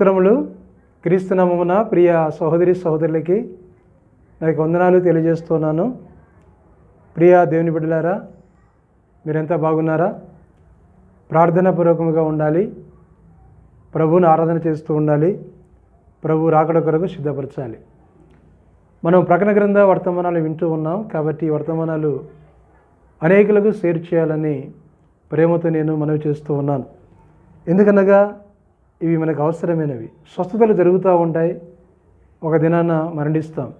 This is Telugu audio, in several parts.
స్తోత్రములు. క్రీస్తునామమున ప్రియ సహోదరి సహోదరులకి నాకు వందనాలు తెలియజేస్తున్నాను. ప్రియ దేవుని బిడ్డలారా మీరెంత బాగున్నారా? ప్రార్థనాపూర్వకంగా ఉండాలి. ప్రభువును ఆరాధన చేస్తూ ఉండాలి. ప్రభు రాకడ కొరకు సిద్ధపరచాలి. మనం ప్రకటన గ్రంథ వర్తమానాలు వింటూ ఉన్నాం. కాబట్టి వర్తమానాలు అనేకులకు షేర్ చేయాలని ప్రేమతో నేను మనవి చేస్తూ ఉన్నాను. ఎందుకనగా ఇవి మనకు అవసరమైనవి. స్వస్థతలు జరుగుతూ ఉంటాయి. ఒక దినాన మరణిస్తాం.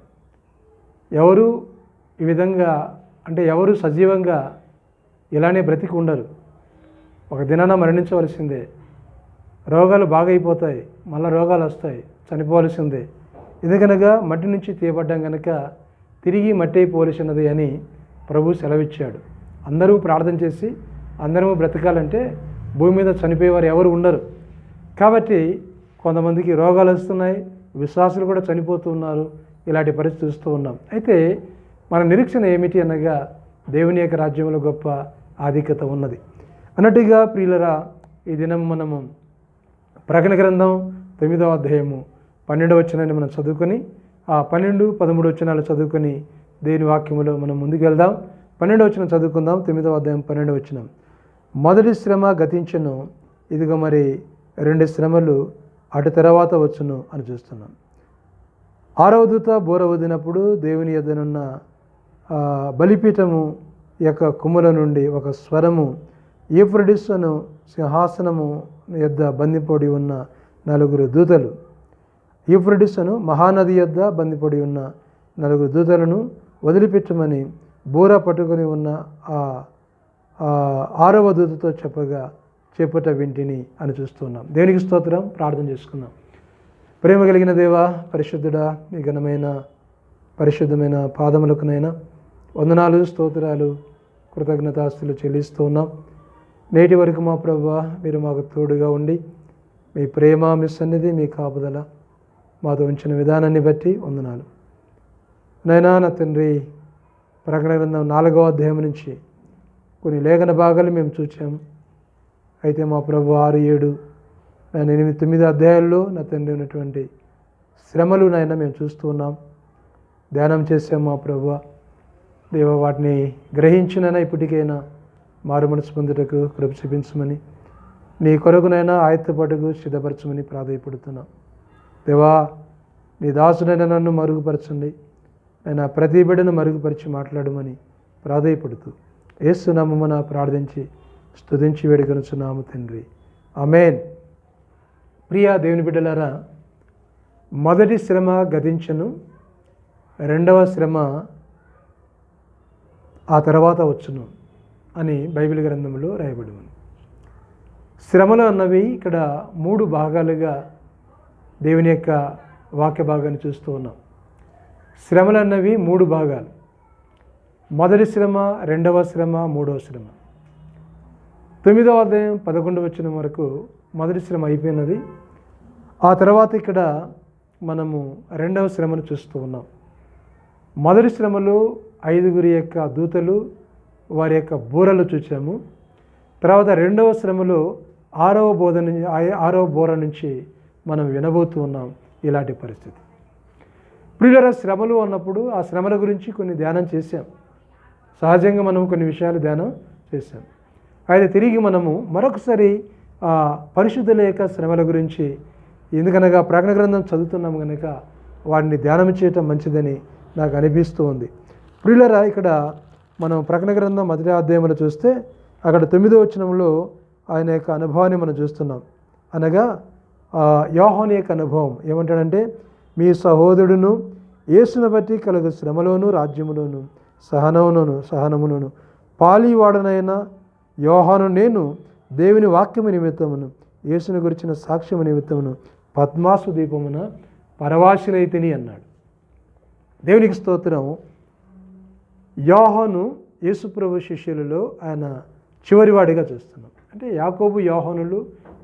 ఎవరు ఈ విధంగా అంటే ఎవరు సజీవంగా ఇలానే బ్రతికి ఉండరు ఒక దినాన మరణించవలసిందే. రోగాలు బాగైపోతాయి. మళ్ళీ రోగాలు వస్తాయి. చనిపోవలసిందే. ఎందుకనగా మట్టి నుంచి తీయబడ్డం కనుక తిరిగి మట్టి అయిపోవలసినది అని ప్రభు సెలవిచ్చాడు. అందరూ ప్రార్థన చేసి అందరము బ్రతకాలంటే భూమి మీద చనిపోయేవారు ఎవరు ఉండరు. కాబట్టి కొంతమందికి రోగాలు వస్తున్నాయి విశ్వాసులు కూడా చనిపోతూ ఉన్నారు ఇలాంటి పరిస్థితి చూస్తూ ఉన్నాం. అయితే మన నిరీక్షణ ఏమిటి అనగా దేవుని యొక్క రాజ్యంలో గొప్ప ఆధిక్యత ఉన్నది. అన్నట్టుగా ప్రియులరా ఈ దినం మనము ప్రకటన గ్రంథం తొమ్మిదవ అధ్యాయము పన్నెండవ వచనాన్ని మనం చదువుకొని ఆ పన్నెండు పదమూడు వచనాలు చదువుకొని దేని వాక్యములో మనం ముందుకు వెళ్దాం. పన్నెండవ వచనం చదువుకుందాం తొమ్మిదవ అధ్యాయం పన్నెండవ వచనం. మొదటి శ్రమ గతించను ఇదిగో మరి రెండు శ్రమలు అటు తర్వాత వచ్చును అని చూస్తున్నాం. ఆరవ దూత బోర వదినప్పుడు దేవుని ఎద్దనున్న బలిపీఠము యొక్క కుమ్ముల నుండి ఒక స్వరము ఈఫ్రడిస్సును సింహాసనము యొద్ద బందిపోడి ఉన్న నలుగురు దూతలు ఈఫ్రడిస్సును మహానది యొద్ద బందిపోడి ఉన్న నలుగురు దూతలను వదిలిపెట్టమని బూర పట్టుకొని ఉన్న ఆ ఆరవ దూతతో చెప్పగా చెప్పుట వింటిని అని చూస్తున్నాం. దేవునికి స్తోత్రం ప్రార్థన చేసుకున్నాం ప్రేమ కలిగిన దేవ పరిశుద్ధుడా మీ ఘనమైన పరిశుద్ధమైన పాదములకునైనా వందనాలు స్తోత్రాలు కృతజ్ఞతాస్తులు చెల్లిస్తూ ఉన్నాం. నేటి వరకు మా ప్రభు మీరు మాకు తోడుగా ఉండి మీ ప్రేమ మీ సన్నిధి మీ కాపుదల మాతో ఉంచిన విధానాన్ని బట్టి వందనాలు. నైనా నా తండ్రి ప్రకటన గ్రంథం నాలుగవ అధ్యాయం నుంచి కొన్ని లేఖన భాగాలు మేము చూచాము అయితే మా ప్రభు ఆరు ఏడు నేను ఎనిమిది తొమ్మిది అధ్యాయాల్లో నా తండ్రి ఉన్నటువంటి శ్రమలు నాయన మేము చూస్తూ ఉన్నాం. ధ్యానం చేసాం మా ప్రభు. దేవ వాటిని గ్రహించినైనా ఇప్పటికైనా మారు మనసు పొందుటకు కృప చూపించమని నీ కొరకునైనా ఆయత్తపాటుకు సిద్ధపరచమని ప్రాధాయపడుతున్నాం. దేవా నీ దాసునైనా నన్ను మరుగుపరచండి. ఆయన ప్రతి బిడ్డను మరుగుపరిచి మాట్లాడమని ప్రాధాయపడుతూ ఏసునామన ప్రార్థించి స్తుతించి వేడుకొనుచున్నాము తండ్రి. అమేన్ ప్రియా దేవుని బిడ్డలారా మొదటి శ్రమ గతించను రెండవ శ్రమ ఆ తర్వాత వచ్చును అని బైబిల్ గ్రంథంలో రాయబడి ఉంది శ్రమలు అన్నవి ఇక్కడ మూడు భాగాలుగా దేవుని యొక్క వాక్య భాగాన్ని చూస్తూ ఉన్నాం. శ్రమలు అన్నవి మూడు భాగాలు. మొదటి శ్రమ రెండవ శ్రమ మూడవ శ్రమ. తొమ్మిదవ అధ్యాయం పదకొండు వచ్చిన వరకు మొదటి శ్రమ అయిపోయినది. ఆ తర్వాత ఇక్కడ మనము రెండవ శ్రమను చూస్తూ ఉన్నాం. మొదటి శ్రమలో ఐదుగురి యొక్క దూతలు వారి యొక్క బూరలు చూచాము. తర్వాత రెండవ శ్రమలో ఆరవ బోధ నుంచి ఆరవ బోర నుంచి మనం వినబోతూ ఉన్నాం ఇలాంటి పరిస్థితి. ప్రియుల శ్రమలు అన్నప్పుడు ఆ శ్రమల గురించి కొన్ని ధ్యానం చేశాం. సహజంగా మనం కొన్ని విషయాలు ధ్యానం చేశాం. అయితే తిరిగి మనము మరొకసారి ఆ పరిశుద్ధుల యొక్క శ్రమల గురించి ఎందుకనగా ప్రకటన గ్రంథం చదువుతున్నాం కనుక వాటిని ధ్యానం చేయటం మంచిదని నాకు అనిపిస్తూ ఉంది. ప్రియులరా ఇక్కడ మనం ప్రకటన గ్రంథం మొదటి అధ్యాయంలో చూస్తే అక్కడ తొమ్మిదో వచనంలో ఆయన యొక్క అనుభవాన్ని మనం చూస్తున్నాం. అనగా యోహోని యొక్క అనుభవం ఏమంటాడంటే మీ సహోదరుడును యేసును బట్టి కలుగు శ్రమలోను రాజ్యములోను సహనములోను సహనములోను పాలీవాడనైనా యోహాను నేను దేవుని వాక్యము నిమిత్తమును యేసుని గురించిన సాక్ష్యము నిమిత్తమును పద్మాసు దీపమున పరవాసులైతిని అన్నాడు. దేవునికి స్తోత్రం. యోహాను యేసుప్రభు శిష్యులలో ఆయన చివరివాడిగా చూస్తున్నాం. అంటే యాకోబు యోహానులు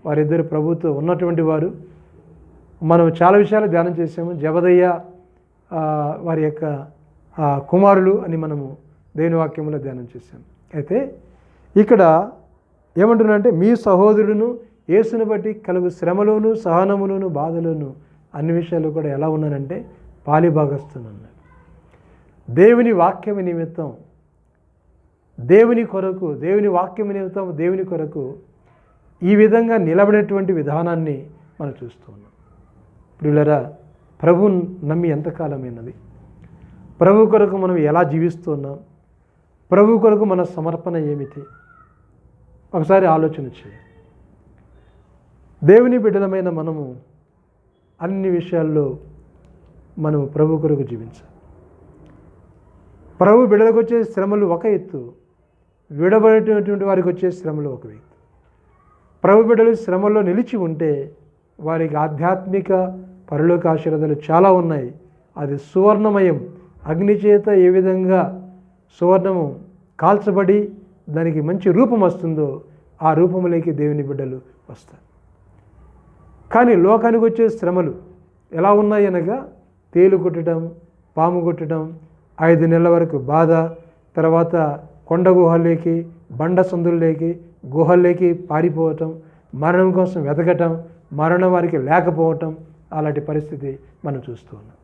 వారిద్దరు ప్రభుత్వం ఉన్నటువంటి వారు. మనం చాలా విషయాలు ధ్యానం చేసాము జబదయ్య వారి యొక్క కుమారులు అని మనము దేవుని వాక్యంలో ధ్యానం చేశాము అయితే ఇక్కడ ఏమంటున్నారంటే మీ సహోదరుడును యేసుని బట్టి కలుగు శ్రమలోను సహనములోను బాధలోను అన్ని విషయాలు కూడా ఎలా ఉన్నానంటే పాలిభాగస్తున్నాను దేవుని వాక్యము నిమిత్తం దేవుని కొరకు దేవుని వాక్యం నిమిత్తం దేవుని కొరకు ఈ విధంగా నిలబడేటువంటి విధానాన్ని మనం చూస్తూ ఉన్నాం. ప్రియులరా ప్రభు నమ్మి ఎంతకాలమైనది? ప్రభు కొరకు మనం ఎలా జీవిస్తున్నాం ప్రభు కొరకు మన సమర్పణ ఏమిటి? ఒకసారి ఆలోచన చేయాలి దేవుని బిడ్డలమైన మనము అన్ని విషయాల్లో మనము ప్రభు కొరకు జీవించాలి. ప్రభు బిడ్డలకు వచ్చే శ్రమలు ఒక ఎత్తు విడబడేటటువంటి వారికి వచ్చే శ్రమలు ఒక ఎత్తు. ప్రభు బిడ్డలు శ్రమల్లో నిలిచి ఉంటే వారికి ఆధ్యాత్మిక పరలోక ఆశీర్వాదాలు చాలా ఉన్నాయి. అది సువర్ణమయం. అగ్నిచేత ఏ విధంగా సువర్ణము కాల్చబడి దానికి మంచి రూపం వస్తుందో ఆ రూపంలోకి దేవుని బిడ్డలు వస్తారు. కానీ లోకానికి వచ్చే శ్రమలు ఎలా ఉన్నాయి అనగా తేలు కొట్టడం పాము కొట్టడం ఐదు నెలల వరకు బాధ తర్వాత కొండ గుహల్లోకి బండ సందుల్లోకి గుహల్లోకి పారిపోవటం మరణం కోసం వెతకటం మరణం వారికి లేకపోవటం అలాంటి పరిస్థితి మనం చూస్తూ ఉన్నాం.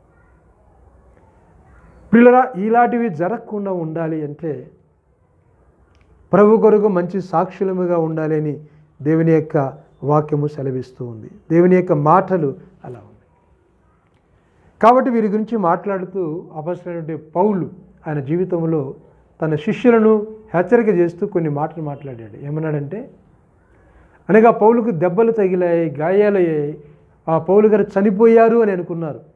పిల్లరా ఇలాంటివి జరగకుండా ఉండాలి అంటే ప్రభు కొరకు మంచి సాక్షులముగా ఉండాలి అని దేవుని యొక్క వాక్యము సెలవిస్తూ ఉంది. దేవుని యొక్క మాటలు అలా ఉంది కాబట్టి వీరి గురించి మాట్లాడుతూ అవసరమైనటువంటి పౌలు ఆయన జీవితంలో తన శిష్యులను హెచ్చరిక చేస్తూ కొన్ని మాటలు మాట్లాడాడు. ఏమన్నాడంటే అనగా పౌలుకు దెబ్బలు తగిలాయి గాయాలయ్యాయి. ఆ పౌలు గారు చనిపోయారు అని అనుకున్నారు.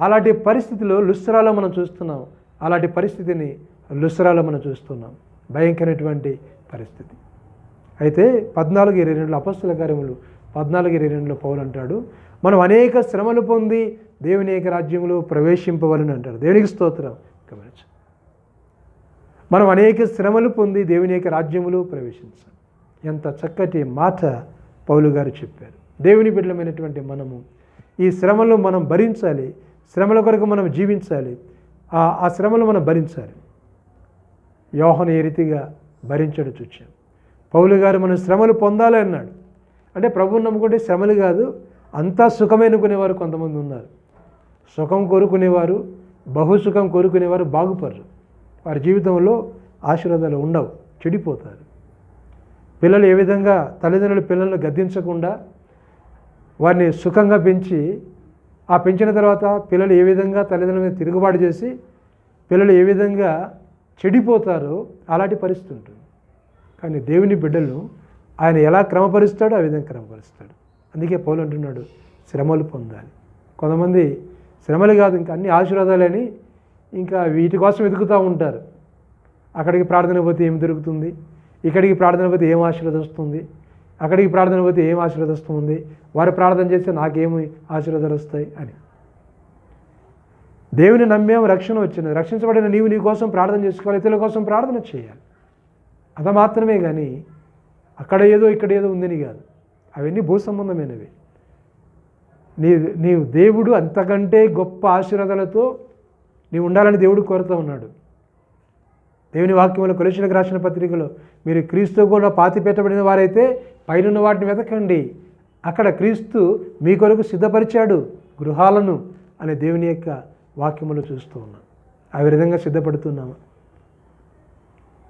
అలాంటి పరిస్థితిలో లుస్రాలో మనం చూస్తున్నాం. అలాంటి పరిస్థితిని లుస్రాలో మనం చూస్తున్నాం. భయంకరమైనటువంటి పరిస్థితి. అయితే పద్నాలుగు ఇరవై రెండులో అపస్తుల కార్యములు పద్నాలుగు ఇరవై రెండులో పౌలు అంటాడు మనం అనేక శ్రమలు పొంది దేవుని యొక్క రాజ్యంలో ప్రవేశింపవలని అంటాడు. దేవునికి స్తోత్రం. గమనించు. మనం అనేక శ్రమలు పొంది దేవుని యొక్క రాజ్యంలో ప్రవేశించాలి ఎంత చక్కటి మాట పౌలు గారు చెప్పారు. దేవుని బిడ్డలమైనటువంటి మనము ఈ శ్రమలు మనం భరించాలి శ్రమల కొరకు మనం జీవించాలి. ఆ శ్రమలు మనం భరించాలి. యోహన ఏ రీతిగా భరించడం చూచాం. పౌలు గారు మనం శ్రమలు పొందాలి అన్నాడు. అంటే ప్రభువుని నమ్ముకుంటే శ్రమలు కాదు అంతా సుఖమేనుకునేవారు కొంతమంది ఉన్నారు. సుఖం కోరుకునేవారు బహుసుఖం కోరుకునేవారు బాగుపడరు. వారి జీవితంలో ఆశీర్వాదాలు ఉండవు చెడిపోతారు. పిల్లలు ఏ విధంగా తల్లిదండ్రులు పిల్లలను గద్దించకుండా వారిని సుఖంగా పెంచి ఆ పెంచిన తర్వాత పిల్లలు ఏ విధంగా తల్లిదండ్రుల మీద తిరుగుబాటు చేసి పిల్లలు ఏ విధంగా చెడిపోతారో అలాంటి పరిస్థితి ఉంటుంది. కానీ దేవుని బిడ్డలను ఆయన ఎలా క్రమపరుస్తాడో ఆ విధంగా క్రమపరుస్తాడు. అందుకే పౌలు అంటున్నాడు శ్రమలు పొందాలి. కొంతమంది శ్రమలు కాదు ఇంకా అన్ని ఆశీర్వాదాలని ఇంకా వీటి కోసం వెతుకుతూ ఉంటారు. అక్కడికి ప్రార్థన పోతే ఏం దొరుకుతుంది? ఇక్కడికి ప్రార్థన పోతే ఏం ఆశీర్వాదం వస్తుంది? అక్కడికి ప్రార్థన పోతే ఏం ఆశీర్వదిస్తుంది వారు ప్రార్థన చేస్తే నాకేమి ఆశీర్వాదాలు వస్తాయి అని. దేవుని నమ్మేం రక్షణ వచ్చింది. రక్షించబడిన నీవు నీ కోసం ప్రార్థన చేసుకోవాలి ఇతరుల కోసం ప్రార్థన చేయాలి. అది మాత్రమే కానీ అక్కడ ఏదో ఇక్కడ ఏదో ఉందని కాదు. అవన్నీ భూ సంబంధమైనవి. నీ నీవు దేవుడు అంతకంటే గొప్ప ఆశీర్వాదాలతో నీవు ఉండాలని దేవుడు కోరుతూ ఉన్నాడు. దేవుని వాక్యంలో కొలుషులకు రాసిన పత్రికలో మీరు క్రీస్తు కూడా పాతి పెట్టబడిన వారైతే పైనున్న వాటిని వెతకండి. అక్కడ క్రీస్తు మీ కొరకు సిద్ధపరిచాడు గృహాలను అనే దేవుని యొక్క వాక్యములు చూస్తూ ఉన్నాం. ఆ విధంగా సిద్ధపడుతున్నాము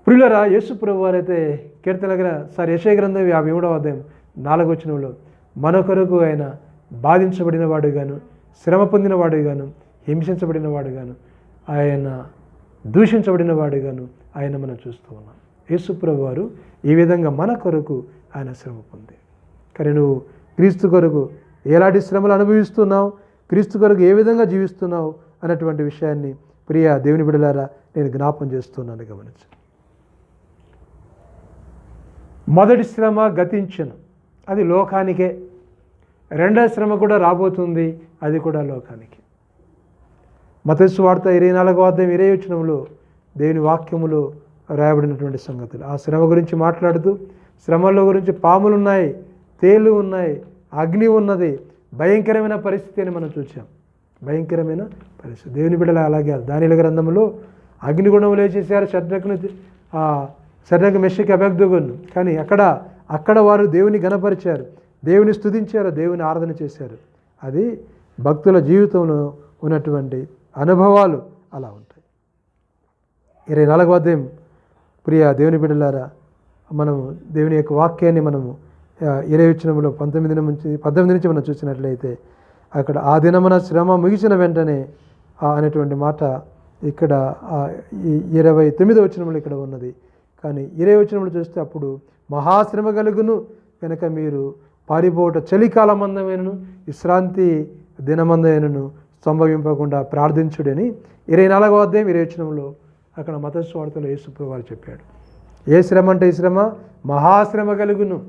ప్రియులరా యేసు ప్రభు వారైతే కీర్తన దగ్గర సార్ యశయ గ్రంథం యాభై మూడవ అధ్యాయం నాలుగు వచనంలో మన కొరకు ఆయన బాధించబడిన వాడుగాను శ్రమ పొందిన వాడుగాను హింసించబడిన వాడుగాను ఆయన దూషించబడిన వాడిగాను ఆయన మనం చూస్తూ ఉన్నాం. యేసుప్రభు వారు ఈ విధంగా మన కొరకు ఆయన శ్రమ పొంది కానీ నువ్వు క్రీస్తు కొరకు ఎలాంటి శ్రమలు అనుభవిస్తున్నావు? క్రీస్తు కొరకు ఏ విధంగా జీవిస్తున్నావు? అన్నటువంటి విషయాన్ని ప్రియ దేవుని బిడలారా నేను జ్ఞాపం చేస్తున్నాను గమనించు. మొదటి శ్రమ గతించను. అది లోకానికే. రెండో శ్రమ కూడా రాబోతుంది. అది కూడా లోకానికి. మతస్సు వార్త ఇరవై నాలుగవ అధ్యాయం ఇరవై వచ్చినములు దేవుని వాక్యములు రాయబడినటువంటి సంగతులు. ఆ శ్రమ గురించి మాట్లాడుతూ శ్రమల్లో గురించి పాములు ఉన్నాయి తేలు ఉన్నాయి అగ్ని ఉన్నది భయంకరమైన పరిస్థితి అని మనం చూసాం భయంకరమైన పరిస్థితి. దేవుని బిడ్డల అలాగే దానిల గ్రంథంలో అగ్నిగుణం లేచేసారు శత్రుకుని శరణకు మెషకి అభ్యర్థుగును కానీ అక్కడ అక్కడ వారు దేవుని గణపరిచారు దేవుని స్థుతించారు దేవుని ఆరాధన చేశారు. అది భక్తుల జీవితంలో ఉన్నటువంటి అనుభవాలు అలా ఉంటాయి. ఇరవై నాలుగవ అధ్యాయం. ప్రియ దేవుని బిడ్డలారా మనము దేవుని యొక్క వాక్యాన్ని మనము ఇరవై వచ్చినంలో పంతొమ్మిది నుంచి పద్దెనిమిది నుంచి మనం చూసినట్లయితే అక్కడ ఆ దినమున శ్రమ ముగిసిన వెంటనే అనేటువంటి మాట ఇక్కడ ఇరవై తొమ్మిది వచనములు ఇక్కడ ఉన్నది. కానీ ఇరవై వచనములు చూస్తే అప్పుడు మహాశ్రమ కలుగును కనుక మీరు పారిపోట చలికాలమందమైనను విశ్రాంతి దినమందమైనను సంభవింపకుండా ప్రార్థించుడని ఇరవై నాలుగవ అధ్యాయం ఇరవై వచనంలో అక్కడ మత స్వార్థలో యేసుప్రభు వారు చెప్పాడు. ఏ శ్రమ అంటే ఈ శ్రమ? మహాశ్రమ కలుగును.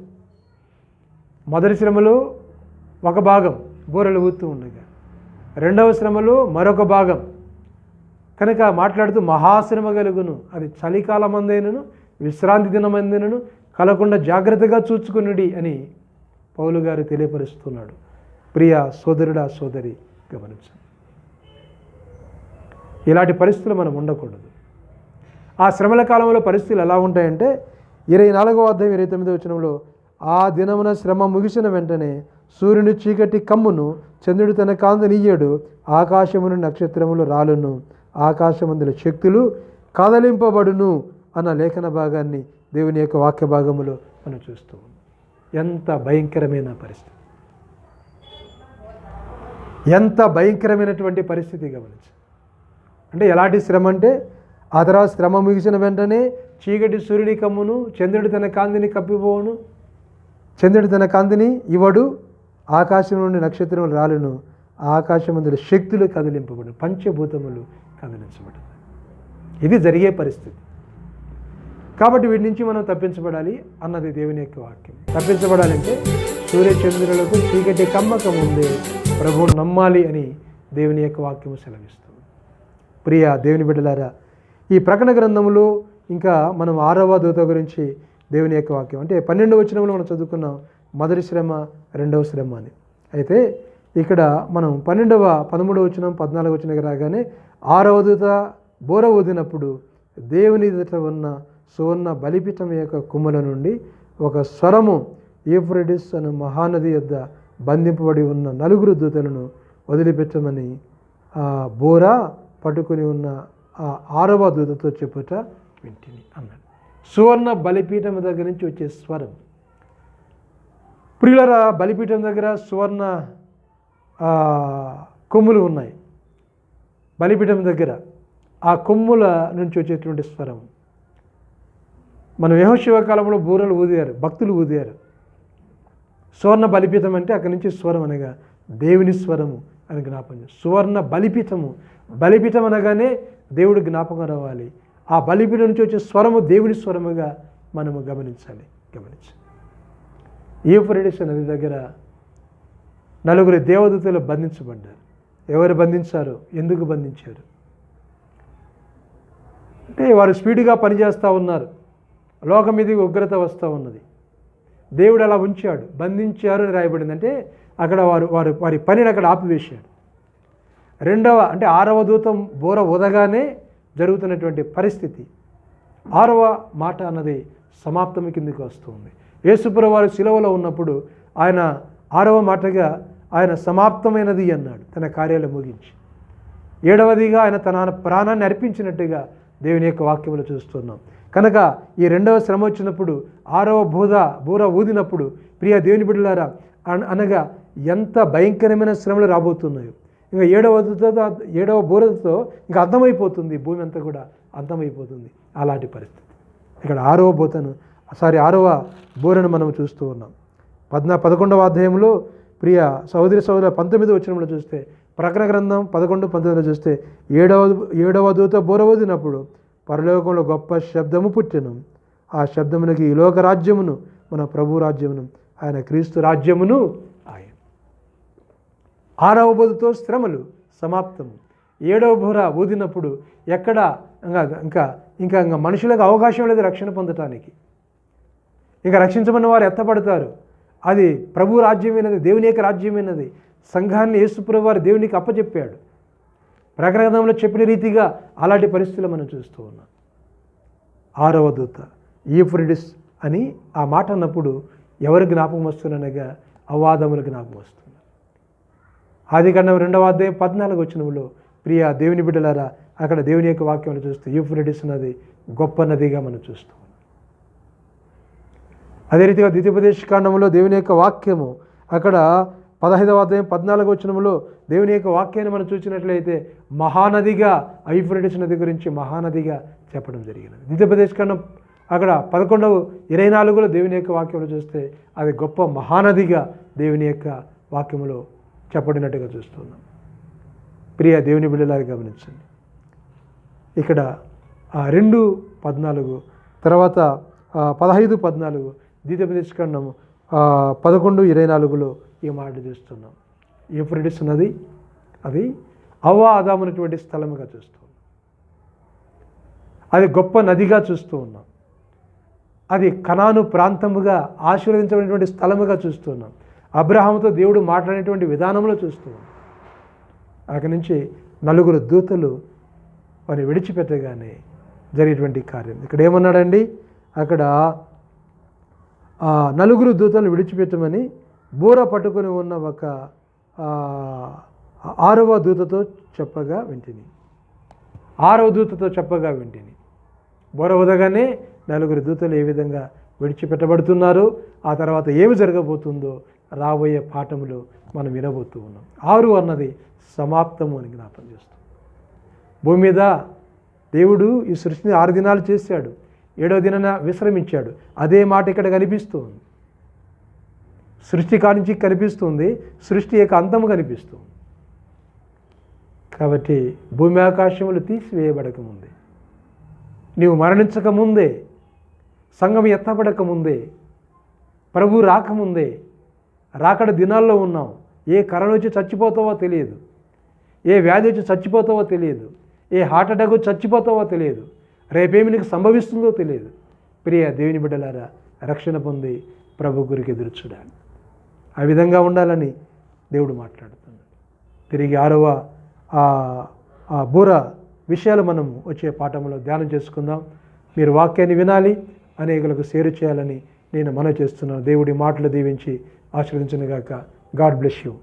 మొదటి శ్రమలో ఒక భాగం బూరలు ఊతూ ఉండగా రెండవ శ్రమలో మరొక భాగం. కనుక మాట్లాడుతూ మహాశ్రమ కలుగును. అది చలికాలమందైనను విశ్రాంతి దినమందైనను కలకుండా జాగ్రత్తగా చూచుకునుడి అని పౌలు గారు తెలియపరుస్తున్నాడు. ప్రియ సోదరుడా సోదరి గమనించండి. ఇలాంటి పరిస్థితులు మనం ఉండకూడదు. ఆ శ్రమల కాలంలో పరిస్థితులు ఎలా ఉంటాయంటే ఇరవై నాలుగవ అధ్యాయం ఇరవై తొమ్మిదో వచనంలో ఆ దినమున శ్రమ ముగిసిన వెంటనే సూర్యుని చీకటి కమ్మును చంద్రుడు తన కాంతినియ్యడు ఆకాశమును నక్షత్రములు రాలును ఆకాశమందుల శక్తులు కదలింపబడును అన్న లేఖన భాగాన్ని దేవుని యొక్క వాక్య భాగములో మనం చూస్తూ ఎంత భయంకరమైన పరిస్థితి. ఎంత భయంకరమైనటువంటి పరిస్థితి గమనించు అంటే ఎలాంటి శ్రమ అంటే ఆ తర్వాత శ్రమ ముగిసిన వెంటనే చీకటి సూర్యుని కమ్మును చంద్రుడి తన కాంతిని కప్పిపోవును. చంద్రుడి తన కాంతిని ఇవ్వడు ఆకాశం నుండి నక్షత్రములు రాలును. ఆకాశమందుల శక్తులు కదిలింపబడు పంచభూతములు కదిలించబడదు ఇది జరిగే పరిస్థితి. కాబట్టి వీటి నుంచి మనం తప్పించబడాలి అన్నది దేవుని యొక్క వాక్యం. తప్పించబడాలంటే సూర్యచంద్రులకు చీకటి కమ్మక ముందే ప్రభువు నమ్మాలి అని దేవుని యొక్క వాక్యము సెలవిస్తుంది. ప్రియ దేవుని బిడ్డలారా ఈ ప్రకటన గ్రంథంలో ఇంకా మనం ఆరవ దూత గురించి దేవుని యొక్క వాక్యం. అంటే పన్నెండవ వచనంలో మనం చదువుకున్నాం మొదటి శ్రమ రెండవ శ్రమ అని. అయితే ఇక్కడ మనం పన్నెండవ పదమూడవ వచనం పద్నాలుగు వచనం రాగానే ఆరవ దూత బోర వదినప్పుడు దేవుని ఎదుట ఉన్న సువర్ణ బలిపీఠం యొక్క కుమ్మల నుండి ఒక స్వరము ఏఫ్రెడిస్ అను మహానది యొద్ద బంధింపబడి ఉన్న నలుగురు దూతలను వదిలిపెట్టమని బోరా పట్టుకుని ఉన్న ఆ ఆరవ దూతతో చెప్పుట వింటిని అన్నాడు. సువర్ణ బలిపీఠం దగ్గర నుంచి వచ్చే స్వరం. ప్రియులర బలిపీఠం దగ్గర సువర్ణ కొమ్ములు ఉన్నాయి. బలిపీఠం దగ్గర ఆ కొమ్ముల నుంచి వచ్చేటువంటి స్వరం. మనం యహోశివ కాలంలో బూరలు ఊదారు భక్తులు ఊదారు సువర్ణ బలిపీఠం అంటే అక్కడి నుంచి స్వరం అనగా దేవుని స్వరము. అని జ్ఞాపకం చేస్తారు. సువర్ణ బలిపీఠము. బలిపీఠం అనగానే దేవుడు జ్ఞాపకం రావాలి. ఆ బలిపీఠం నుంచి వచ్చే స్వరము దేవుని స్వరముగా మనము గమనించాలి. గమనించాలి. ఈఫ్రెడిస్ నది దగ్గర నలుగురు దేవదూతలు బంధించబడ్డారు. ఎవరు బంధించారు? ఎందుకు బంధించారు? అంటే వారు స్పీడ్గా పనిచేస్తూ ఉన్నారు. లోకం మీద ఉగ్రత వస్తూ ఉన్నది. దేవుడు అలా ఉంచాడు. బంధించారు అని రాయబడింది. అంటే అక్కడ వారు వారు వారి పనిని అక్కడ ఆపివేశాడు రెండవ అంటే ఆరవ దూతం బోర ఉదగానే జరుగుతున్నటువంటి పరిస్థితి. ఆరవ మాట అన్నది సమాప్తం కిందికి వస్తుంది. యేసుపుర వారు శిలవలో ఉన్నప్పుడు ఆయన ఆరవ మాటగా ఆయన సమాప్తమైనది అన్నాడు తన కార్యాలు ముగించి. ఏడవదిగా ఆయన తన ప్రాణాన్ని అర్పించినట్టుగా దేవుని యొక్క వాక్యములు చూస్తున్నాం. కనుక ఈ రెండవ శ్రమ వచ్చినప్పుడు ఆరవ బూద బూర ఊదినప్పుడు ప్రియ దేవుని బిడ్డలారా అన- అనగా ఎంత భయంకరమైన శ్రమలు రాబోతున్నాయో. ఇంకా ఏడవ ఏడవ బోరతో ఇంకా అర్థమైపోతుంది భూమి అంతా కూడా అర్థమైపోతుంది అలాంటి పరిస్థితి. ఇక్కడ ఆరవ బోతను సారీ ఆరవ బోరను మనం చూస్తూ ఉన్నాం. పద్నా పదకొండవ అధ్యాయంలో ప్రియ సహోదరి సహోదరు పంతొమ్మిది వచ్చినప్పుడు చూస్తే ప్రకటన గ్రంథం పదకొండు పంతొమ్మిదిలో చూస్తే ఏడవ ఏడవ దూత బోరవదినప్పుడు పరలోకంలో గొప్ప శబ్దము పుట్టెను. ఆ శబ్దమునకి ఈ లోక రాజ్యమును మన ప్రభు రాజ్యమును ఆయన క్రీస్తు రాజ్యమును ఆరవ బోధతో శ్రమలు సమాప్తం. ఏడవ బోర ఊదినప్పుడు ఎక్కడ ఇంకా ఇంకా ఇంకా ఇంకా మనుషులకు అవకాశం లేదు రక్షణ పొందటానికి. ఇంకా రక్షించమన్న వారు ఎత్తపడతారు అది ప్రభు రాజ్యమైనది దేవుని యొక్క రాజ్యమైనది. సంఘాన్ని యేసుప్రభు వారు దేవునికి అప్పచెప్పాడు. ప్రకటనలో చెప్పిన రీతిగా అలాంటి పరిస్థితులు మనం చూస్తూ ఉన్నాం. ఆరవ దూత ఈఫ్రిడిస్ అని ఆ మాట అన్నప్పుడు ఎవరు జ్ఞాపకం వస్తుందనగా అవాదములు జ్ఞాపకం వస్తుంది. ఆది కాండం రెండవ అధ్యాయం పద్నాలుగు వచ్చినములో ప్రియ దేవుని బిడ్డలారా అక్కడ దేవుని యొక్క వాక్యం చూస్తూ యూఫ్రెడిస్ నది గొప్ప నదిగా మనం చూస్తాం. అదే రీతిగా ద్వితీయోపదేశ కాండంలో దేవుని యొక్క వాక్యము అక్కడ పదహైదవ అధ్యాయం పద్నాలుగు వచ్చినములో దేవుని యొక్క వాక్యాన్ని మనం చూసినట్లయితే మహానదిగా ఐఫ్రెడిస్ నది గురించి మహానదిగా చెప్పడం జరిగినది. ద్వితీయోపదేశ కాండం అక్కడ పదకొండవ ఇరవై నాలుగులో దేవుని యొక్క వాక్యంలో చూస్తే అది గొప్ప మహానదిగా దేవుని యొక్క వాక్యములో చెప్పడినట్టుగా చూస్తున్నాం. ప్రియ దేవుని బిడ్డలారి గమనించండి. ఇక్కడ ఆ రెండు పద్నాలుగు తర్వాత పదహైదు పద్నాలుగు ద్వితీయోపదేశకాండం పదకొండు ఇరవై నాలుగులో ఈ మాట చూస్తున్నాం. యూఫ్రెడిస్ ఉన్నది అది అవ్వ ఆదామునటువంటి స్థలముగా చూస్తూ అది గొప్ప నదిగా చూస్తూ ఉన్నాం. అది కనాను ప్రాంతముగా ఆశీర్వదించబడినటువంటి స్థలముగా చూస్తున్నాం అబ్రహాముతో దేవుడు మాట్లాడేటువంటి విధానంలో చూస్తూ అక్కడి నుంచి నలుగురు దూతలు వారిని విడిచిపెట్టగానే జరిగేటువంటి కార్యం. ఇక్కడ ఏమన్నాడండి? అక్కడ నలుగురు దూతలను విడిచిపెట్టమని బూర పట్టుకొని ఉన్న ఒక ఆరవ దూతతో చెప్పగా వింటిని. ఆరవ దూతతో చెప్పగా వింటిని. బోర ఉదగానే నలుగురు దూతలు ఏ విధంగా విడిచిపెట్టబడుతున్నారు? ఆ తర్వాత ఏమి జరగబోతుందో రాబోయే పాఠములు మనం వినబోతూ ఉన్నాం. ఆరు అన్నది సమాప్తము అని జ్ఞాపం చేస్తాం. భూమి మీద దేవుడు ఈ సృష్టిని ఆరు దినాలు చేశాడు. ఏడో దినాన విశ్రమించాడు. అదే మాట ఇక్కడ కనిపిస్తుంది. సృష్టి కానించి కనిపిస్తుంది. సృష్టి యొక్క అంతము కనిపిస్తుంది. కాబట్టి భూమి ఆకాశములు తీసివేయబడకముందే. నీవు మరణించక ముందే సంఘం ఎత్తబడక ముందే ప్రభు రాకముందే. రాకడ దినాల్లో ఉన్నాం ఏ కరోనా వచ్చి చచ్చిపోతావో తెలియదు. ఏ వ్యాధి వచ్చి చచ్చిపోతావో తెలియదు. ఏ హార్ట్ అటాక్ వచ్చి చచ్చిపోతావో తెలియదు. రేపేమి నీకు సంభవిస్తుందో తెలియదు. ప్రియ దేవుని బిడ్డలారా రక్షణ పొంది ప్రభు గురికి ఎదురు చూడాలి. ఆ విధంగా ఉండాలని దేవుడు మాట్లాడుతున్నాడు. తిరిగి ఆరవ ఆ ఆ బూర విషయాలు మనం వచ్చే పాఠంలో ధ్యానం చేసుకుందాం. మీరు వాక్యాన్ని వినాలి అనేకులకు సేరు చేయాలని నేను మనవి చేస్తున్నాను. దేవుడి మాటలు దీవించి ఆశీర్వదించను గాక గాడ్ బ్లెస్ యూ.